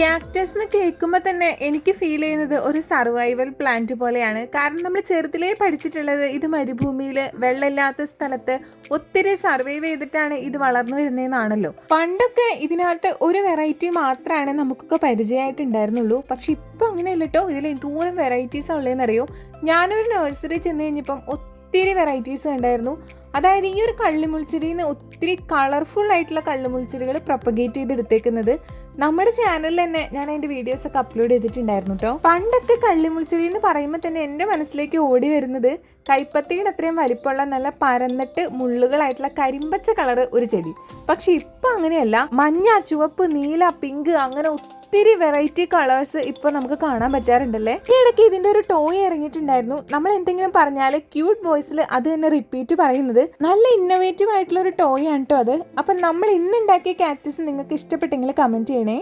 Cactus എന്ന് കേൾക്കുമ്പോൾ തന്നെ എനിക്ക് ഫീൽ ചെയ്യുന്നത് ഒരു സർവൈവൽ പ്ലാന്റ് പോലെയാണ്. കാരണം നമ്മൾ ചെറുതിലേ പഠിച്ചിട്ടുള്ളത് ഇത് മരുഭൂമിയിൽ വെള്ളമില്ലാത്ത സ്ഥലത്ത് ഒത്തിരി സർവൈവ് ചെയ്തിട്ടാണ് ഇത് വളർന്നു വരുന്നതെന്നാണല്ലോ. പണ്ടൊക്കെ ഇതിനകത്ത് ഒരു വെറൈറ്റി മാത്രമാണ് നമുക്കൊക്കെ പരിചയമായിട്ടുണ്ടായിരുന്നുള്ളൂ. പക്ഷെ ഇപ്പം അങ്ങനെയല്ല കേട്ടോ ഇതിൽ എന്തോരം വെറൈറ്റീസ് ഉള്ളതെന്നറിയോ ഞാനൊരു നഴ്സറി ചെന്ന് കഴിഞ്ഞപ്പം ഒത്തിരി വെറൈറ്റീസ് ഉണ്ടായിരുന്നു അതായത് ഈ ഒരു കള്ളിമുൾച്ചെടിയിൽ നിന്ന് ഒത്തിരി കളർഫുൾ ആയിട്ടുള്ള കള്ളിമുൾച്ചെടികൾ പ്രൊപ്പഗേറ്റ് ചെയ്തെടുത്തേക്കുന്നത്. നമ്മുടെ ചാനലിൽ തന്നെ ഞാൻ അതിന്റെ വീഡിയോസ് ഒക്കെ അപ്ലോഡ് ചെയ്തിട്ടുണ്ടായിരുന്നു കേട്ടോ പണ്ടൊക്കെ കള്ളിമുൾച്ചെടി എന്ന് പറയുമ്പോൾ തന്നെ എന്റെ മനസ്സിലേക്ക് ഓടി വരുന്നത് കൈപ്പത്തിയുടെ അത്രയും വലിപ്പമുള്ള നല്ല പരന്നിട്ട് മുള്ളുകളായിട്ടുള്ള കരിമ്പച്ച കളർ ഒരു ചെടി. പക്ഷെ ഇപ്പൊ അങ്ങനെയല്ല. മഞ്ഞ ചുവപ്പ് നീല പിങ്ക് അങ്ങനെ ഒത്തിരി വെറൈറ്റി കളേഴ്സ് ഇപ്പൊ നമുക്ക് കാണാൻ പറ്റാറുണ്ടല്ലേ? ഈ ഇടയ്ക്ക് ഇതിന്റെ ഒരു ടോയ് ഇറങ്ങിയിട്ടുണ്ടായിരുന്നു. നമ്മൾ എന്തെങ്കിലും പറഞ്ഞാൽ ക്യൂട്ട് വോയിസിൽ അത് തന്നെ റിപ്പീറ്റ് പറയുന്നത്. നല്ല ഇന്നോവേറ്റീവ് ആയിട്ടുള്ള ഒരു ടോയ് ആണ് കേട്ടോ അത്. അപ്പൊ നമ്മൾ ഇന്ന് ഉണ്ടാക്കിയ കാക്ടസ് നിങ്ങൾക്ക് ഇഷ്ടപ്പെട്ടെങ്കിൽ കമന്റ് ചെയ്യണേ.